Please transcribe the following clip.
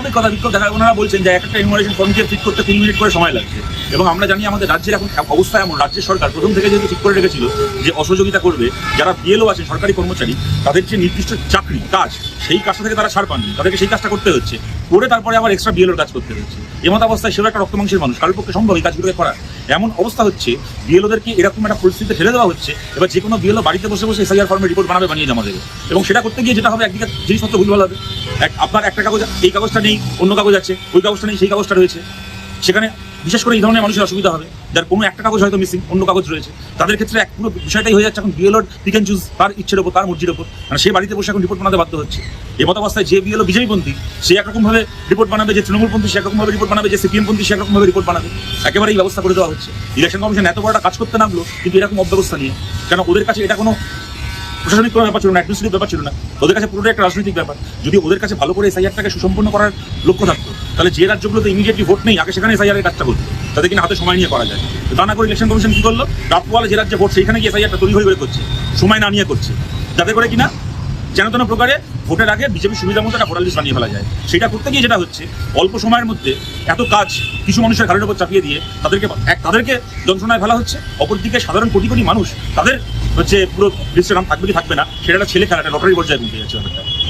স্বাভাবিক কথা বিক্ষোভ দেখা ওনারা বলছেন যে একটা ইনফরমেশন ফর্মকে ঠিক করতে তিন মিনিট করে সময় লাগছে। এবং আমরা জানি আমাদের রাজ্যের এখন অবস্থা এমন, রাজ্যের সরকার প্রথম থেকে যেহেতু ঠিক করে রেখেছিল যে অসহযোগিতা করবে, যারা বিএলও আছেন সরকারি কর্মচারী, তাদের যে নির্দিষ্ট চাকরি, কাজ, সেই কাজটা থেকে তারা ছাড় পাননি। তাদেরকে সেই কাজটা করতে হচ্ছে। করে তারপরে আবার এক্সট্রা বিএলওর কাজ করতে হচ্ছে। এমত অবস্থায় সেও একটা রক্তমাংসের মানুষ, কারোর পক্ষে সম্ভব এই কাজগুলোকে করা। এমন অবস্থা হচ্ছে বিএলওদেরকে এরকম একটা পরিস্থিতিতে ঠেলে দেওয়া হচ্ছে, এবার যে কোনো বিএলও বাড়িতে বসে বসে এসআইআর ফর্মে রিপোর্ট বানাবে, বানিয়ে জমা দেবে এবং সেটা করতে গিয়ে যেটা হবে, একদিকে জিনিসপত্র ভুলভাল হবে। এক আপনার একটা কাগজ, এই কাগজটা নেই, অন্য কাগজ আছে, ওই কাগজটা নেই, সেই কাগজটা রয়েছে। সেখানে বিশেষ করে এই ধরনের মানুষের অসুবিধা হবে, যার কোনো একটা কাগজ হয়তো মিসিং অন্য কাগজ রয়েছে। তাদের ক্ষেত্রে এক পুরো বিষয়টাই হয়ে যাচ্ছে এখন বিএলওর পিক অ্যান্ড চুজ তার ইচ্ছের ওপর তার মর্জির ওপর। মানে সে বাড়িতে বসে এখন রিপোর্ট বানাতে বাধ্য হচ্ছে। এই মতাবস্থায় যে বিএলও বিজয়ীপন্থী সে একরকমভাবে রিপোর্ট বানাবে, যে তৃণমূলপন্থী সে একরকমভাবে রিপোর্ট বানাবে, যে সিপিএমপন্থী সে একরকমভাবে রিপোর্ট বানাবে। একেবারে এই ব্যবস্থা করে দেওয়া হচ্ছে। ইলেকশন কমিশন এত বড় একটা কাজ করতে নামলো, কিন্তু এরকম অব্যবস্থা নিয়ে কেন ওদের কাছে এটা কোনো প্রশাসনিক কোনো ব্যাপার ছিল না অ্যাডমিনিস্ট্রেটিভ ব্যাপার ছিল না। ওদের কাছে পুরোটা একটা রাজনৈতিক ব্যাপার। যদি ওদের কাছে ভালো করে এসআইআরটাকে সুসম্পন্ন করার লক্ষ্য থাকতো তাহলে যে রাজ্যগুলোতে ইমিডিয়েটলি ভোট নেই, আগে সেখানে এসআইআর এর কাজটা করতো। তাদের কিনা হাতে সময় নিয়ে করা যায়। তো তা না করে ইলেকশন কমিশন কি করল? রাতওয়ালা যে রাজ্যে ভোট সেইখানে গিয়ে এসআইআরটা তৈরি হয়ে করছে। সময় না নিয়ে করছে। যাতে করে কিনা যেন তেন প্রকারে ভোটের আগে বিজেপি সুবিধা মতো একটা ভোটার লিস্ট বানিয়ে ফেলা যায়। সেটা করতে গিয়ে যেটা হচ্ছে, অল্প সময়ের মধ্যে এত কাজ কিছু মানুষের ঘাড়ের উপর চাপিয়ে দিয়ে তাদেরকে এক তাদেরকে যন্ত্রণায় ফেলা হচ্ছে। অপরদিকে সাধারণ কোটি কোটি মানুষ, তাদের হচ্ছে পুরো লিস্টের নাম থাকবে কি থাকবে না, সেটা একটা ছেলে খেলা একটা লটারি পর্যায়ে পৌঁছে যাচ্ছে